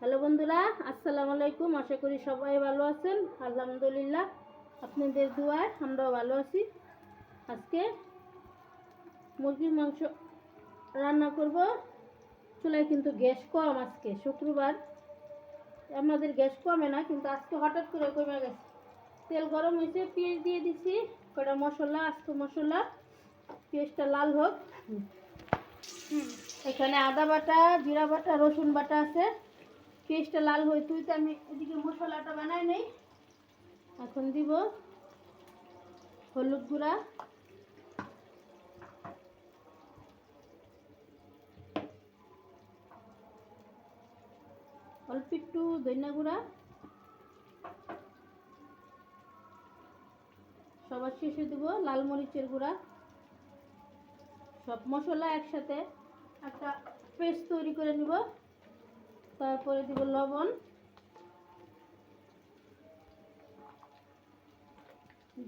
Hello বন্ধুরা, আসসালামু আলাইকুম। আশা করি সবাই ভালো আছেন। আলহামদুলিল্লাহ, আপনাদের দুয়ায় আমরাও ভালো আছি। আজকে মুরগির মাংস রান্না করব। চুলায় কিন্তু গ্যাস কম আজকে, শুক্রবার। আমাদের গ্যাস কমে না, কিন্তু আজকে হঠাৎ করে কমে গেছে। তেল গরম হয়েছে, পেঁয়াজ দিয়ে দিছি কটা মশলা, আস্ত মশলা, পেঁয়াজটা লাল হোক। এখানে আদা বাটা, জিরা বাটা, রসুন বাটা আছে। পেঁয়াজটা লাল হয়ে তুই তো আমি এদিকে মশলাটা বানাই নেই। এখন দিব হলুদ গুঁড়া। অল্প একটু দইনা গুঁড়া। সবার শেষে দেবো লাল মরিচের গুঁড়া। সব মশলা একসাথে একটা পেস্ট তৈরি করে নিব। তারপরে দিব লবণ।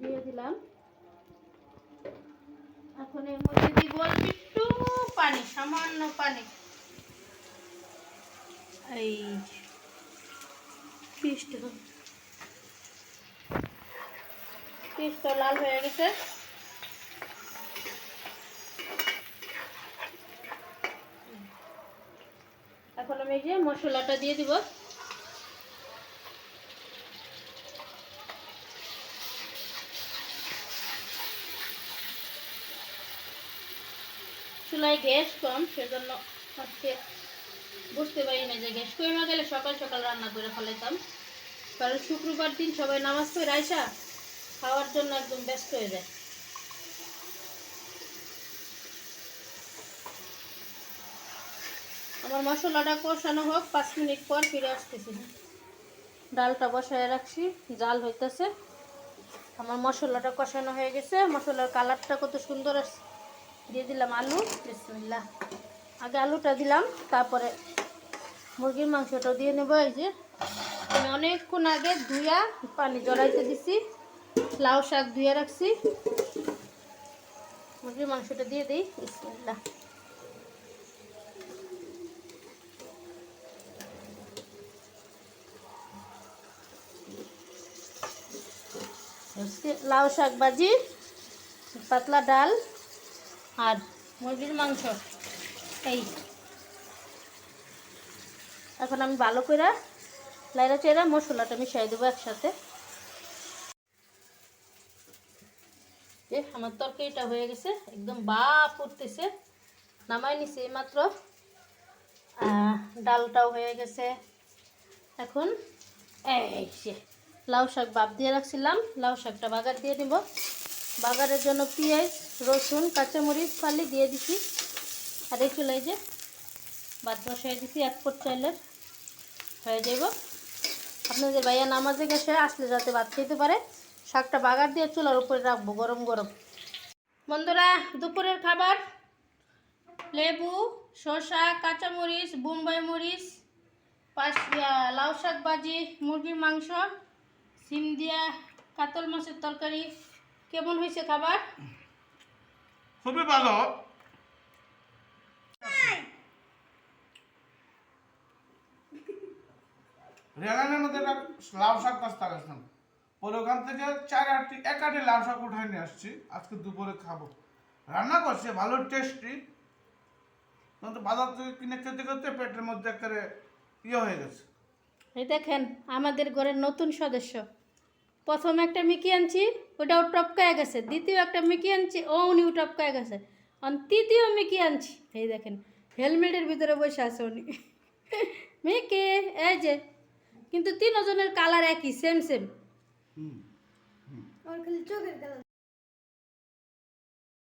দিয়ে দিলাম। এখন এর মধ্যে দিব একটু পানি, সামান্য পানি। এই পিসটা। পিসটা লাল হয়ে গেছে। এখন আমি যে মশলাটা দিয়ে দিব। চুলায় গ্যাস কম, সেজন্য আজকে বুঝতে পারি না যে গ্যাস কমে গেলে সকাল সকাল রান্না করে ফেলাইতাম। কারণ শুক্রবার দিন সবাই নামাজ পড়ে আইসা খাওয়ার জন্য একদম ব্যস্ত হয়ে যায়। আমার মশলাটা কষানো হোক, পাঁচ মিনিট পর ফিরে আসতেছি। ডালটা বসায় রাখছি, জাল হইতেছে। আমার মশলাটা কষানো হয়ে গেছে। মশলার কালারটা কত সুন্দর আসছে। দিয়ে দিলাম আলু। বিসমিল্লাহ। আগে আলুটা দিলাম, তারপরে মুরগির মাংসটাও দিয়ে নেব। এই যে, আমি অনেকক্ষণ আগে ধুয়া পানি জড়াইতে দিছি। লাউ শাক ধুয়ে রাখছি। মুরগির মাংসটা দিয়ে দিই। বিসমিল্লাহ। লাউ শাক ভাজি, পাতলা ডাল আর মুরগির মাংস। এই। এখন আমি ভালো করে লাইরা চেরা মশলাটা মিশাই দেবো একসাথে। যে আমার তরকারিটা হয়ে গেছে, একদম বাপ উঠতেছে নামাই নিছে মাত্র ডালটাও হয়ে গেছে। এখন, এই যে। লাউ শাক বাপ দিয়ে রাখছিলাম। লাউ শাকটা বাগার দিয়ে নিব। বাগারের জন্য পেঁয়াজ, রসুন, কাঁচামরিচ ফালি দিয়ে দিছি। আর এই চুলাই যে বাদ বসাই দিছি, এক পট চাইলে হয়ে যাব। আপনাদের ভাইয়া নামাজে গেছে, আসলে যাতে ভাত খেতে পারে, শাকটা বাগার দিয়ে চুলার উপরে রাখব গরম গরম। বন্ধুরা, দুপুরের খাবার, লেবু, শসা, কাঁচামরিচ, বোম্বাই মরিচ পাশ লাউ শাক ভাজি, মুরগির মাংস সিম দিয়া কাতল মাছের তরকারি। কেমন হয়েছে খাবার? খুবই ভালো। রেলানের মধ্যে একটা লাউ শাক কাজটা গেছিলাম পরে ওখান থেকে চার আটটি এক আটটি লাউ শাক উঠাই নিয়ে আসছি। আজকে দুপুরে খাব। রান্না করছে ভালো টেস্টি কিন্তু বাজার থেকে কিনে খেতে খেতে পেটের মধ্যে একেবারে ইয়ে হয়ে গেছে। এই দেখেন আমাদের ঘরের নতুন সদস্য। প্রথম একটা মিকি আনছি ওটাও টপকায় গেছে। দ্বিতীয় একটা মিকি আনছি ও উনিও টপকায় গেছে। আর তৃতীয় মিকি আনছি এই দেখেন হেলমেটের ভিতরে বসে আছে উনি। মিকি এই যে কিন্তু তিনজনের কালার একই সেম সেম ওর খালি চোখের কালার।